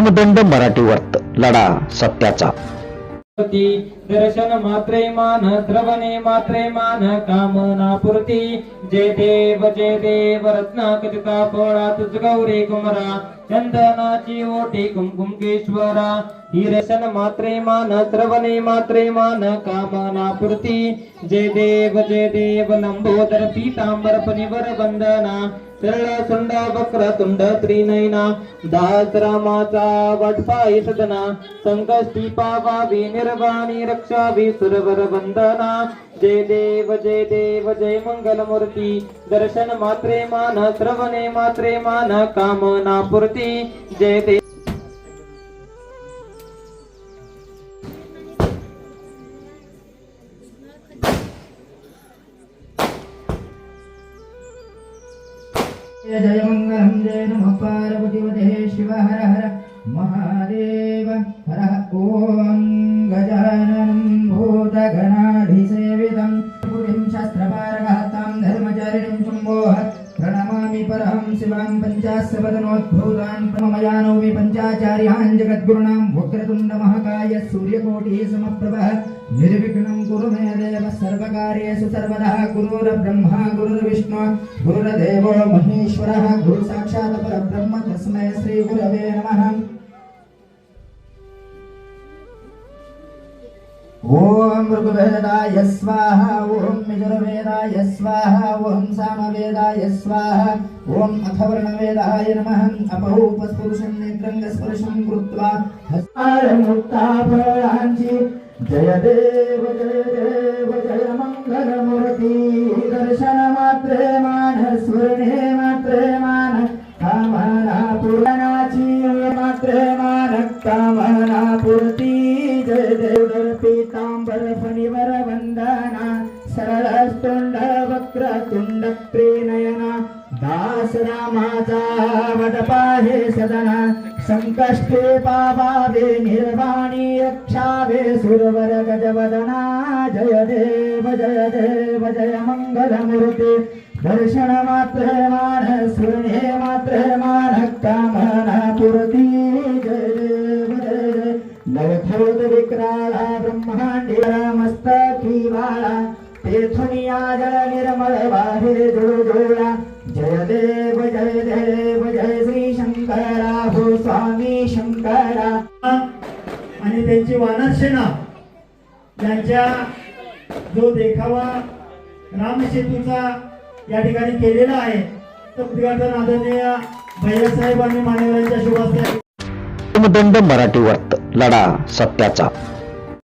दंड मराठी वर्त लढा सत्याचा. दर्शन मात्रे मान द्रवणे मात्रे मान कामना पुरती. जय देव जय देव रत्ना कथिता पोळा तुझ गौरी कुमरा चंदनाची ओटी कुमकुम केश्वरा हिरसन मात्रे मान श्रवणे मात्रे मान कामना पूर्ती जय देव जय देव लंबोदर पीतांबर पनिवर वंदना. सरळ सुंड वक्र तुंड त्रिनयना. दास रामाचा वटपाय सदना संकष्टी पावावी निर्वाणी रक्षावी सुरवर वंदना. जय देव जय देव जय मंगल मूर्ती दर्शन मात्रे मान श्रवणे मात्रे मान कामना पूर्ती जय देव जय जय मङ्गलं जय नमः पार्वतीवते शिव हर हर महादेव हर ॐ परहं शिवां पञ्चास्रवदनोद्भूतान् प्रमयानोमि पञ्चाचार्यान् जगद्गुरुणां वक्रतुण्डमहकाय सूर्यकोटिः समप्रभः निर्विघ्नं कुरु मे देव सर्वकार्येषु सर्वदा गुरुर्ब्रह्मा गुरुर्विष्णु गुरुर्देवो महेश्वरः गुरुसाक्षात् परब्रह्म तस्मै श्रीगुरवे नमः। ॐ ऋग्वेदाय स्वाहा ॐ यजुर्वेदाय स्वाहा सामवेदाय स्वाहा। ॐ अथवर्णवेदाय नमः। अपहूपस्पुरुषं नेत्रङ्गस्पर्शं कृत्वा हस्तारमुक्ताफलाञ्चि जय देव जय देव जय मङ्गलमूर्ति दर्शनमात्रे मान स्वर्णे मात्रे मान। कामना पुराणाची मात्रे मान। कामना पूर्ती जय देव पीतांबर फणिवर तुंड प्रेनयना दास रामाचा वडपाहे सदना संकष्टे पावावे निर्वाणी रक्षावे सुरवर गजवदना जय देव जय देव जय मंगलमूर्ती दर्शन मात्र मान सुरणे मात्र मान कामना पूर्ती जय देव जय जय नवथोत विक्राळा ब्रह्मांडीला मस्तकी वाळा तेथुनिया जल निर्मळ बाहेर जुळजुळला जय देव जय देव जय श्री शंकरा हो स्वामी शंकरा। आणि त्यांची वानर सेना यांच्या जो देखावा रामसेतूचा या ठिकाणी केलेला आहे तर उद्घाटन आदरणीय भैयासाहेब आणि मान्यवरांच्या शुभास्ते दंड मराठी वर्त लढा सत्याचा.